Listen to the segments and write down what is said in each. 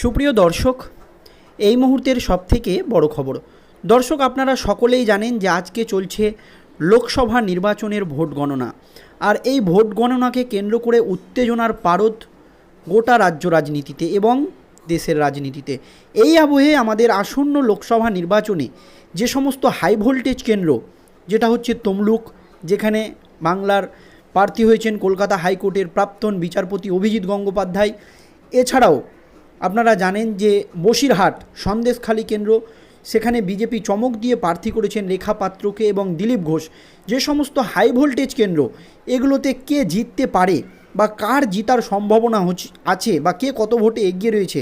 সুপ্রিয় দর্শক, এই মুহূর্তের সবথেকে বড় খবর। দর্শক, আপনারা সকলেই জানেন যে আজকে চলছে লোকসভা নির্বাচনের ভোট গণনা। আর এই ভোট গণনাকে কেন্দ্র করে উত্তেজনার পারদ গোটা রাজ্য রাজনীতিতে এবং দেশের রাজনীতিতে। এই আবহে আমাদের আসন্ন লোকসভা নির্বাচনে যে সমস্ত হাই ভোল্টেজ কেন্দ্র, যেটা হচ্ছে তমলুক, যেখানে বাংলার প্রার্থী হয়েছেন কলকাতা হাইকোর্টের প্রাক্তন বিচারপতি অভিজিৎ গঙ্গোপাধ্যায়, এছাড়াও আপনারা জানেন যে বসিরহাট সন্দেশখালী কেন্দ্র, সেখানে বিজেপি চমক দিয়ে প্রার্থী করেছেন রেখা পাত্রকে এবং দিলীপ ঘোষ। যে সমস্ত হাই ভোল্টেজ কেন্দ্র, এগুলোতে কে জিততে পারে বা কার জিতার সম্ভাবনা আছে বা কে কত ভোটে এগিয়ে রয়েছে,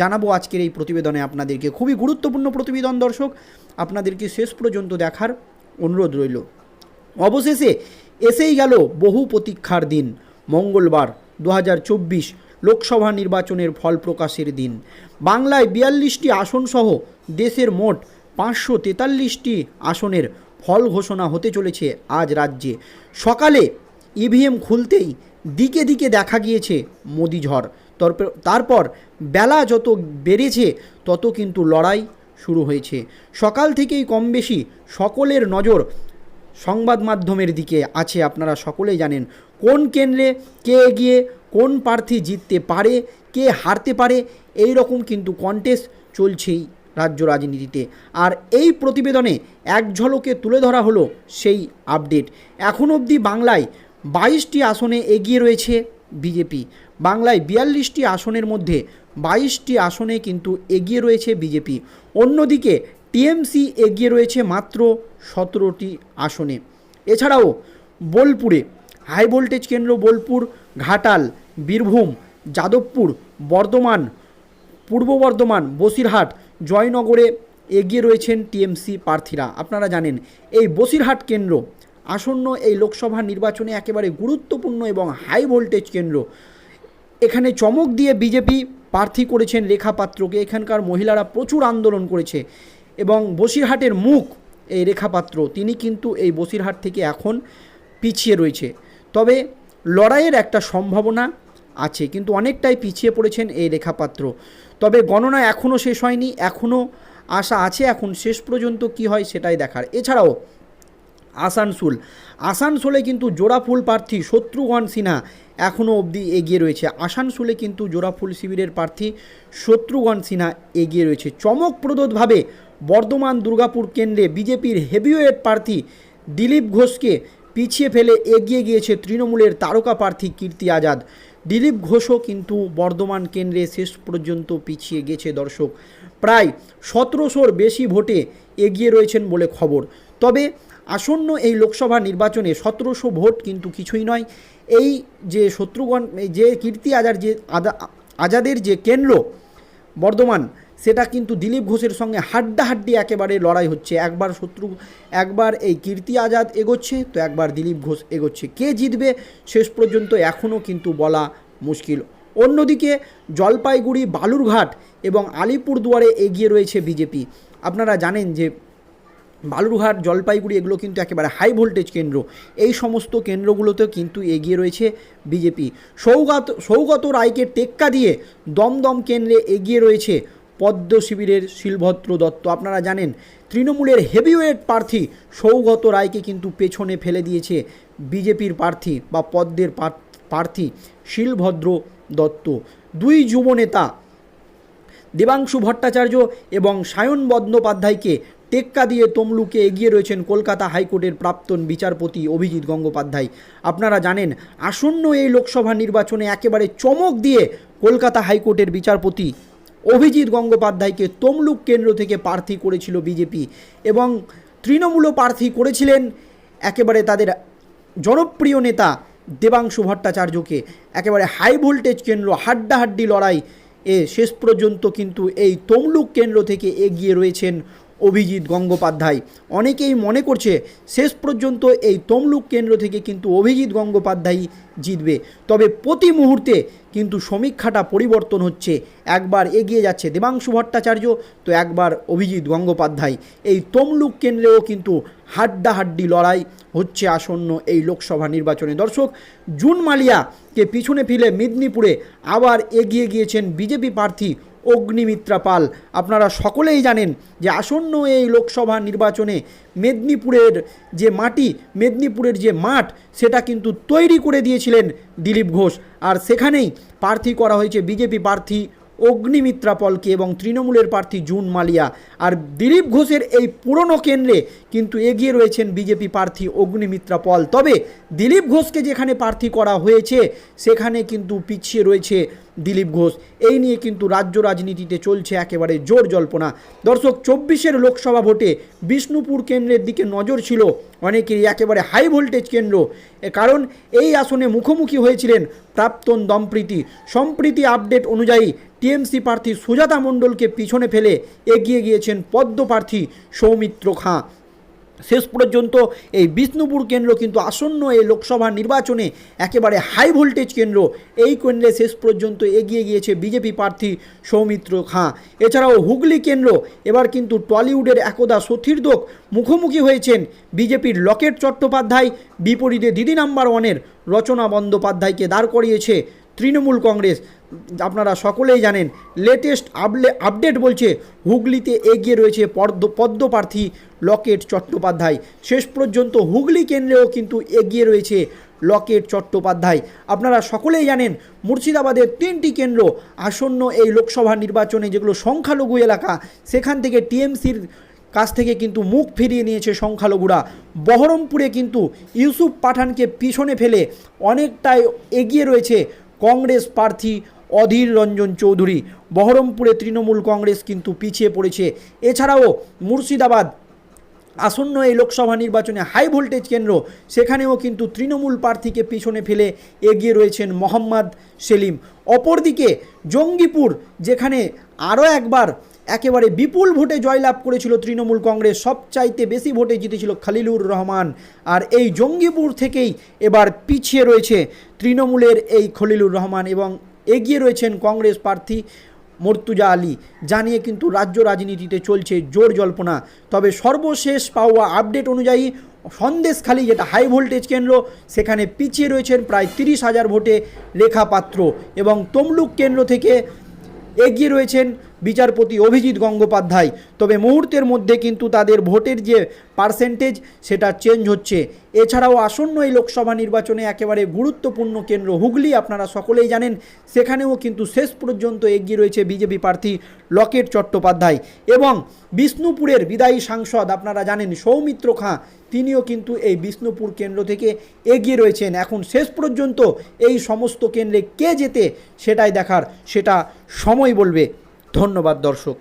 জানাব আজকের এই প্রতিবেদনে আপনাদেরকে। খুবই গুরুত্বপূর্ণ প্রতিবেদন, দর্শক। আপনাদেরকে শেষ পর্যন্ত দেখার অনুরোধ রইল। অবশেষে এসেই গেল বহু প্রতীক্ষার দিন। মঙ্গলবার, দু হাজার চব্বিশ লোকসভা নির্বাচনের ফল প্রকাশের দিন। বাংলায় বিয়াল্লিশটি আসনসহ দেশের মোট পাঁচশো তেতাল্লিশটি আসনের ফল ঘোষণা হতে চলেছে আজ রাজ্যে। সকালে ইভিএম খুলতেই দিকে দিকে দেখা গিয়েছে মোদি ঝড়। তারপর বেলা যত বেড়েছে, তত কিন্তু লড়াই শুরু হয়েছে। সকাল থেকেই কম বেশি সকলের নজর সংবাদ মাধ্যমের দিকে আছে। আপনারা সকলেই জানেন কোন কেন্দ্রে কে এগিয়ে কোন প্রার্থী জিততে পারে, কে হারতে পারে, এই রকম কিন্তু কন্টেস্ট চলছেই রাজ্য রাজনীতিতে। আর এই প্রতিবেদনে এক ঝলকে তুলে ধরা হলো সেই আপডেট এখন অবধি বাংলায় বাইশটি আসনে এগিয়ে রয়েছে বিজেপি। বাংলায় বিয়াল্লিশটি আসনের মধ্যে বাইশটি আসনে কিন্তু এগিয়ে রয়েছে বিজেপি। অন্যদিকে টিএমসি এগিয়ে রয়েছে মাত্র সতেরোটি আসনে। এছাড়াও বোলপুরে হাই ভোল্টেজ কেন্দ্র বোলপুর, ঘাটাল বীরভূম, যাদবপুর, বর্ধমান, পূর্ব বর্ধমান, বসিরহাট, জয়নগরে এগিয়ে রয়েছেন টিএমসি প্রার্থীরা। আপনারা জানেন, এই বসিরহাট কেন্দ্র আসন্ন এই লোকসভা নির্বাচনে একেবারে গুরুত্বপূর্ণ এবং হাই ভোল্টেজ কেন্দ্র। এখানে চমক দিয়ে বিজেপি প্রার্থী করেছেন রেখা পাত্রকে। এখানকার মহিলারা প্রচুর আন্দোলন করেছে এবং বসিরহাটের মুখ এই রেখা পাত্র। তিনি কিন্তু এই বসিরহাট থেকে এখন পিছিয়ে রয়েছে। তবে লড়াইয়ের একটা সম্ভাবনা আছে, কিন্তু অনেকটাই পিছিয়ে পড়েছেন এই রেখাপাত্র। তবে গণনা এখনও শেষ হয়নি, এখনও আশা আছে, এখন শেষ পর্যন্ত কি হয় সেটাই দেখার। এছাড়াও, আসানসোল। আসানসোলে কিন্তু জোড়াফুল প্রার্থী শত্রুঘ্ন সিনহা এখনও অবধি এগিয়ে রয়েছে। আসানসোলে কিন্তু জোড়াফুল শিবিরের প্রার্থী শত্রুঘ্ন সিনহা এগিয়ে রয়েছে। চমকপ্রদভাবে বর্ধমান দুর্গাপুর কেন্দ্রে বিজেপির হেভিওয়েট প্রার্থী দিলীপ ঘোষকে পিছিয়ে ফেলে এগিয়ে গিয়েছে তৃণমূলের তারকা প্রার্থী কীর্তি আজাদ। দিলীপ ঘোষও কিন্তু বর্ধমান কেন্দ্রে শেষ পর্যন্ত পিছিয়ে গেছে, দর্শক। প্রায় সতেরোশোর বেশি ভোটে এগিয়ে রয়েছেন বলে খবর। তবে আসন্ন এই লোকসভা নির্বাচনে সতেরোশো ভোট কিন্তু কিছুই নয়। এই যে শত্রুগণ যে কীর্তি আজার যে আজাদের যে কেন্দ্র বর্ধমান, সেটা কিন্তু দিলীপ ঘোষের সঙ্গে হাড্ডাহাড্ডি একেবারে লড়াই হচ্ছে। একবার শত্রু, একবার এই কীর্তি আজাদ এগোচ্ছে, তো একবার দিলীপ ঘোষ এগোচ্ছে। কে জিতবে শেষ পর্যন্ত এখনও কিন্তু বলা মুশকিল। অন্যদিকে জলপাইগুড়ি, বালুরঘাট এবং আলিপুরদুয়ারে এগিয়ে রয়েছে বিজেপি। আপনারা জানেন যে বালুরঘাট জলপাইগুড়ি এগুলো কিন্তু একেবারে হাই ভোল্টেজ কেন্দ্র। এই সমস্ত কেন্দ্রগুলোতেও কিন্তু এগিয়ে রয়েছে বিজেপি সৌগত সৌগত রায়কে টেক্কা দিয়ে দমদম কেন্দ্রে এগিয়ে রয়েছে পদ্ম শিবিরের শিলভদ্র দত্ত। আপনারা জানেন, তৃণমূলের হেভিওয়েট প্রার্থী সৌগত রায়কে কিন্তু পেছনে ফেলে দিয়েছে বিজেপির প্রার্থী বা পদ্মের প্রার্থী শিলভদ্র দত্ত। দুই যুব নেতা দেবাংশু ভট্টাচার্য এবং সায়ন বন্দ্যোপাধ্যায়কে টেক্কা দিয়ে তমলুকে এগিয়ে রয়েছেন কলকাতা হাইকোর্টের প্রাক্তন বিচারপতি অভিজিৎ গঙ্গোপাধ্যায়। আপনারা জানেন, আসন্ন এই লোকসভা নির্বাচনে একেবারে চমক দিয়ে কলকাতা হাইকোর্টের বিচারপতি অভিজিৎ গঙ্গোপাধ্যায়কে তমলুক কেন্দ্র থেকে প্রার্থী করেছিল বিজেপি এবং তৃণমূলও প্রার্থী করেছিলেন একেবারে তাদের জনপ্রিয় নেতা দেবাংশু ভট্টাচার্যকে। একেবারে হাই ভোল্টেজ কেন্দ্র, হাড্ডাহাড্ডি লড়াই এ শেষ পর্যন্ত কিন্তু এই তমলুক কেন্দ্র থেকে এগিয়ে রয়েছেন অভিজিৎ গঙ্গোপাধ্যায়। অনেকেই মনে করছে শেষ পর্যন্ত এই তমলুক কেন্দ্র থেকে কিন্তু অভিজিৎ গঙ্গোপাধ্যায় জিতবে। তবে প্রতি মুহূর্তে কিন্তু সমীক্ষাটা পরিবর্তন হচ্ছে। একবার এগিয়ে যাচ্ছে দেবাংশু ভট্টাচার্য, তো একবার অভিজিৎ গঙ্গোপাধ্যায়। এই তমলুক কেন্দ্রেও কিন্তু হাড্ডাহাড্ডি লড়াই হচ্ছে আসন্ন এই লোকসভা নির্বাচনে। দর্শক জুন মালিয়াকে পিছনে ফেলে মেদিনীপুরে আবার এগিয়ে গিয়েছেন বিজেপি প্রার্থী অগ্নিমিত্রা পাল। আপনারা সকলেই জানেন যে আসন্ন এই লোকসভা নির্বাচনে মেদিনীপুরের যে মাটি, মেদিনীপুরের যে মাঠ, সেটা কিন্তু তৈরি করে দিয়েছিলেন দিলীপ ঘোষ। আর সেখানেই প্রার্থী করা হয়েছে বিজেপি প্রার্থী অগ্নিমিত্রা পলকে এবং তৃণমূলের প্রার্থী জুন মালিয়া। আর দিলীপ ঘোষের এই পুরনো কেন্দ্রে কিন্তু এগিয়ে রয়েছেন বিজেপি প্রার্থী অগ্নিমিত্রা পল। তবে দিলীপ ঘোষকে যেখানে প্রার্থী করা হয়েছে, সেখানে কিন্তু পিছিয়ে রয়েছে দিলীপ ঘোষ। এই নিয়ে কিন্তু রাজ্য রাজনীতিতে চলছে একেবারে জোর জল্পনা। দর্শক, চব্বিশের লোকসভা ভোটে বিষ্ণুপুর কেন্দ্রের দিকে নজর ছিল। অনেকেরই একেবারে হাই ভোল্টেজ কেন্দ্র। কারণ, এই আসনে মুখোমুখি হয়েছিলেন প্রাক্তন দম্প্রীতি সম্প্রীতি আপডেট অনুযায়ী টিএমসি প্রার্থী সুজাতা মণ্ডলকে পিছনে ফেলে এগিয়ে গিয়েছেন পদ্ম প্রার্থী সৌমিত্র খাঁ। শেষ পর্যন্ত এই বিষ্ণুপুর কেন্দ্র কিন্তু আসন্ন এই লোকসভা নির্বাচনে একেবারে হাই ভোল্টেজ কেন্দ্র। এই কেন্দ্রে শেষ পর্যন্ত এগিয়ে গিয়েছে বিজেপি প্রার্থী সৌমিত্র খাঁ। এছাড়াও হুগলি কেন্দ্র, এবার কিন্তু টলিউডের একদা সতীর্থক মুখোমুখি হয়েছেন বিজেপির লকেট চট্টোপাধ্যায়। বিপরীতে দিদি নাম্বার ওয়ানের রচনা বন্দ্যোপাধ্যায়কে দাঁড় করিয়েছে তৃণমূল কংগ্রেস, আপনারা সকলেই জানেন লেটেস্ট আপলে আপডেট বলছে, হুগলিতে এগিয়ে রয়েছে পদ্ম পদ্মপ্রার্থী লকেট চট্টোপাধ্যায়। শেষ পর্যন্ত হুগলি কেন্দ্রেও কিন্তু এগিয়ে রয়েছে লকেট চট্টোপাধ্যায়। আপনারা সকলেই জানেন, মুর্শিদাবাদের তিনটি কেন্দ্র, আসন্ন এই লোকসভা নির্বাচনে যেগুলো সংখ্যালঘু এলাকা, সেখান থেকে টিএমসির কাছ থেকে কিন্তু মুখ ফিরিয়ে নিয়েছে সংখ্যালঘুরা। বহরমপুরে কিন্তু ইউসুফ পাঠানকে পিছনে ফেলে অনেকটাই এগিয়ে রয়েছে কংগ্রেস প্রার্থী অধীর রঞ্জন চৌধুরী। বহরমপুরে তৃণমূল কংগ্রেস কিন্তু পিছিয়ে পড়েছে। এছাড়াও মুর্শিদাবাদ আসন্ন এই লোকসভা নির্বাচনে হাই ভোল্টেজ কেন্দ্র, সেখানেও কিন্তু তৃণমূল প্রার্থীকে পিছনে ফেলে এগিয়ে রয়েছেন মোহাম্মদ সেলিম। অপরদিকে জঙ্গিপুর, যেখানে আরও একবার একেবারে বিপুল ভোটে জয়লাভ করেছিল তৃণমূল কংগ্রেস। সবচাইতে বেশি ভোটে জিতেছিল খালিলুর রহমান। আর এই জঙ্গিপুর থেকেই এবার পিছিয়ে রয়েছে তৃণমূলের এই খলিলুর রহমান এবং এগিয়ে রয়েছেন কংগ্রেস প্রার্থী মর্তুজা আলী। জানিয়ে কিন্তু রাজ্য রাজনীতিতে চলছে জোর জল্পনা। তবে সর্বশেষ পাওয়া আপডেট অনুযায়ী সন্দেশখালী যেটা হাই ভোল্টেজ কেন্দ্র, সেখানে পিছিয়ে রয়েছেন প্রায় তিরিশ হাজার ভোটে রেখা পাত্র এবং তমলুক কেন্দ্র থেকে এগিয়ে রয়েছেন বিচারপতি অভিজিৎ গঙ্গোপাধ্যায়। তবে মুহূর্তের মধ্যে কিন্তু তাদের ভোটের যে পার্সেন্টেজ সেটা চেঞ্জ হচ্ছে। এছাড়াও আসন্ন এই লোকসভা নির্বাচনে একেবারে গুরুত্বপূর্ণ কেন্দ্র হুগলি, আপনারা সকলেই জানেন, সেখানেও কিন্তু শেষ পর্যন্ত এগিয়ে রয়েছে বিজেপি প্রার্থী লকেট চট্টোপাধ্যায়। এবং বিষ্ণুপুরের বিদায়ী সাংসদ, আপনারা জানেন, সৌমিত্র খাঁ, তিনিও কিন্তু এই বিষ্ণুপুর কেন্দ্র থেকে এগিয়ে রয়েছেন। এখন শেষ পর্যন্ত এই সমস্ত কেন্দ্রে কে যেতে, সেটাই দেখার, সেটা সময় বলবে। ধন্যবাদ দর্শক।